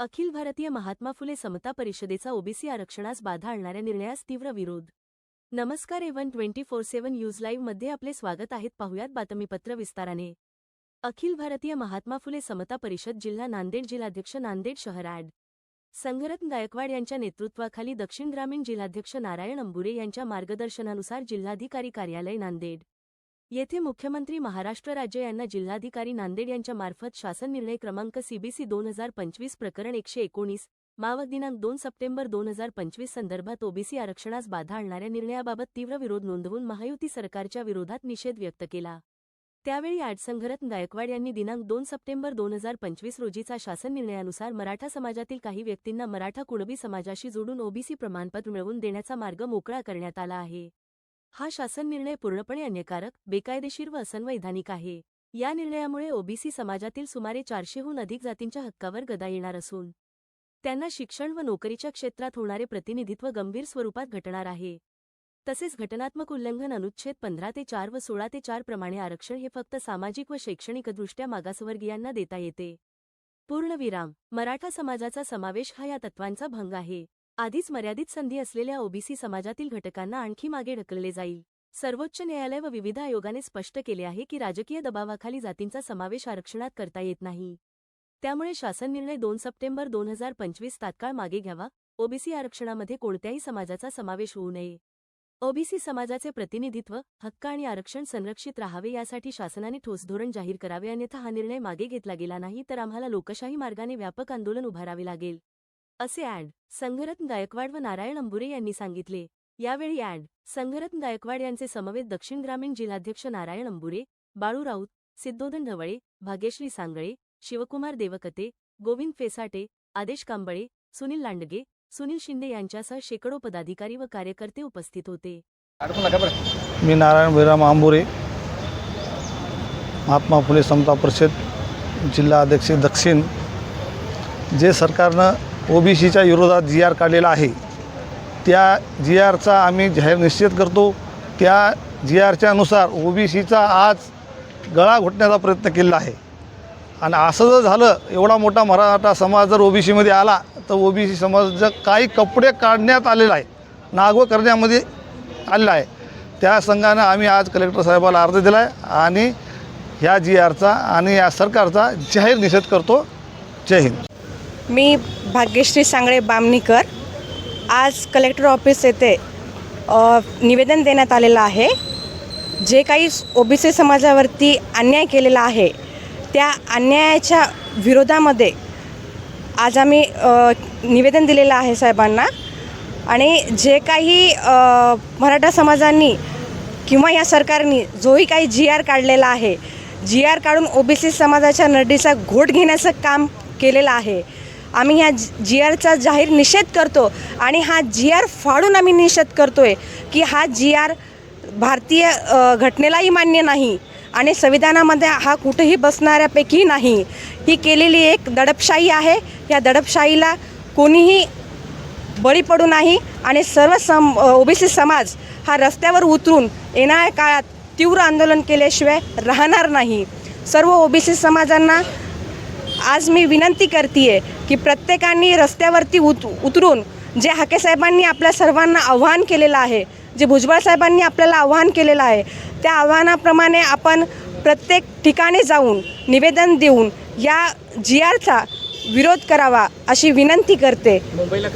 अखिल भारतीय महात्मा फुले समता परिषदेचा ओबीसी आरक्षणास बाधा आणणाऱ्या निर्णयास तीव्र विरोध. नमस्कार A1 twenty four seven news लाईव्हमध्ये आपले स्वागत आहेत पाहुयात बातमीपत्र विस्ताराने. अखिल भारतीय महात्मा फुले समता परिषद जिल्हा नांदेड जिल्हाध्यक्ष नांदेड शहर ॲड. संघरत्न गायकवाड यांच्या नेतृत्वाखाली दक्षिण ग्रामीण जिल्हाध्यक्ष नारायण अंबुरे यांच्या मार्गदर्शनानुसार जिल्हाधिकारी कार्यालय नांदेड. येथे मुख्यमंत्री महाराष्ट्र राज्य यांना जिल्हाधिकारी नांदेड यांच्या मार्फत शासन निर्णय क्रमांक सीबीसी दोन हजार पंचवीस प्रकरण एकशे एकोणीस मावक दिनांक दोन सप्टेंबर दोन हजार पंचवीस संदर्भात ओबीसी आरक्षणास बाधा आणणाऱ्या निर्णयाबाबत तीव्र विरोध नोंदवून महायुती सरकारच्या विरोधात निषेध व्यक्त केला. त्यावेळी आडसंघरत गायकवाड यांनी दिनांक दोन सप्टेंबर दोन हजार पंचवीस रोजीचा शासन निर्णयानुसार मराठा समाजातील काही व्यक्तींना मराठा कुणबी समाजाशी जोडून ओबीसी प्रमाणपत्र मिळवून देण्याचा मार्ग मोकळा करण्यात आला आहे. हा शासन निर्णय पूर्णपणे अन्यकारक बेकायदेशीर व असंवैधानिक आहे. या निर्णयामुळे ओबीसी समाजातील सुमारे चारशेहून अधिक जातींच्या हक्कावर गदा येणार असून त्यांना शिक्षण व नोकरीच्या क्षेत्रात होणारे प्रतिनिधित्व गंभीर स्वरूपात घटणार आहे. तसेच घटनात्मक उल्लंघन अनुच्छेद पंधरा ते चार व सोळा ते चार प्रमाणे आरक्षण हे फक्त सामाजिक व शैक्षणिकदृष्ट्या मागासवर्गीयांना देता येते. पूर्णविराम मराठा समाजाचा समावेश हा या तत्वांचा भंग आहे. आधीच मर्यादित संधी असलेल्या ओबीसी समाजातील घटकांना आणखी मागे ढकलले जाईल. सर्वोच्च न्यायालय व विविध आयोगाने स्पष्ट केले आहे की राजकीय दबावाखाली जातींचा समावेश आरक्षणात करता येत नाही. त्यामुळे शासन निर्णय दोन सप्टेंबर दोन हजार पंचवीस तात्काळ मागे घ्यावा. ओबीसी आरक्षणामध्ये कोणत्याही समाजाचा समावेश होऊ नये. ओबीसी समाजाचे प्रतिनिधित्व हक्क आणि आरक्षण संरक्षित राहावे यासाठी शासनाने ठोस धोरण जाहीर करावे अन्यथा हा निर्णय मागे घेतला गेला नाही तर आम्हाला लोकशाही मार्गाने व्यापक आंदोलन उभारावे लागेल. असे ॲड. संघरत्न गायकवाड व नारायण अंबुरे यांनी सांगितले. यावेळी ॲड. संघरत्न गायकवाड यांचे समवेत दक्षिण ग्रामीण जिल्हाध्यक्ष नारायण अंबुरे बाळू राऊत सिद्धोधन ढवळे भाग्यश्री सांगळे शिवकुमार देवकते गोविंद फेसाटे आदेश कांबळे सुनील लांडगे सुनील शिंदे यांच्यासह शेकडो पदाधिकारी व कार्यकर्ते उपस्थित होते. मी नारायण भैराम आंबोरे महात्मा फुले समता परिषद जिल्हा अध्यक्ष दक्षिण. जे सरकारनं ओबीसीच्या विरोधात जी आर काढलेला आहे त्या जी आरचा आम्ही जाहीर निश्चित करतो. त्या जी आरच्या अनुसार ओबीसीचा आज गळा घोटण्याचा प्रयत्न केलेला आहे. आणि असं जर झालं एवढा मोठा मराठा समाज जर ओबीसीमध्ये आला तर ओबीसी समाज काही कपडे काढण्यात आलेला आहे नागव करण्यामध्ये आलेला आहे. त्या संघानं आम्ही आज कलेक्टर साहेबाला अर्ज दिला आहे आणि ह्या जी आरचा आणि या सरकारचा जाहीर निषेध करतो. जय हिंद. मी भाग्यश्री सांगळे बामणीकर. आज कलेक्टर ऑफिस येथे निवेदन देण्यात आलेलं आहे. जे काही ओबीसी समाजावरती अन्याय केलेला आहे त्या अन्यायाच्या विरोधामध्ये आज आम्ही निवेदन दिलेलं आहे साहेबांना. आणि जे काही मराठा समाजांनी किंवा या सरकारने जोही काही जी आर काढलेला आहे जी आर काढून ओबीसी समाजाच्या नडीचा घोट घेण्याचं काम केलेलं आहे. आम्ही ह्या जी आरचा जाहीर निषेध करतो आणि हा जी आर फाडून आम्ही निषेध करतो आहे की हा जी आर भारतीय घटनेलाही मान्य नाही आणि संविधानामध्ये हा कुठेही बसणाऱ्यापैकी नाही. ही केलेली एक दडपशाही आहे. या दडपशाहीला कोणीही बळी पडू नाही आणि सर्व सम ओबीसी समाज हा रस्त्यावर उतरून येणाऱ्या काळात तीव्र आंदोलन केल्याशिवाय राहणार नाही. सर्व ओबीसी समाजांना आज मी विनंती करते की प्रत्येकाने रस्त्यावरती उत उतरून जे हाके साहेबांनी आपल्या सर्वांना आव्हान केलेलं आहे जे भुजबळ साहेबांनी आपल्याला आव्हान केलेलं आहे त्या आव्हानाप्रमाणे आपण प्रत्येक ठिकाणी जाऊन निवेदन देऊन या जी आरचा विरोध करावा अशी विनंती करते. मुंबईला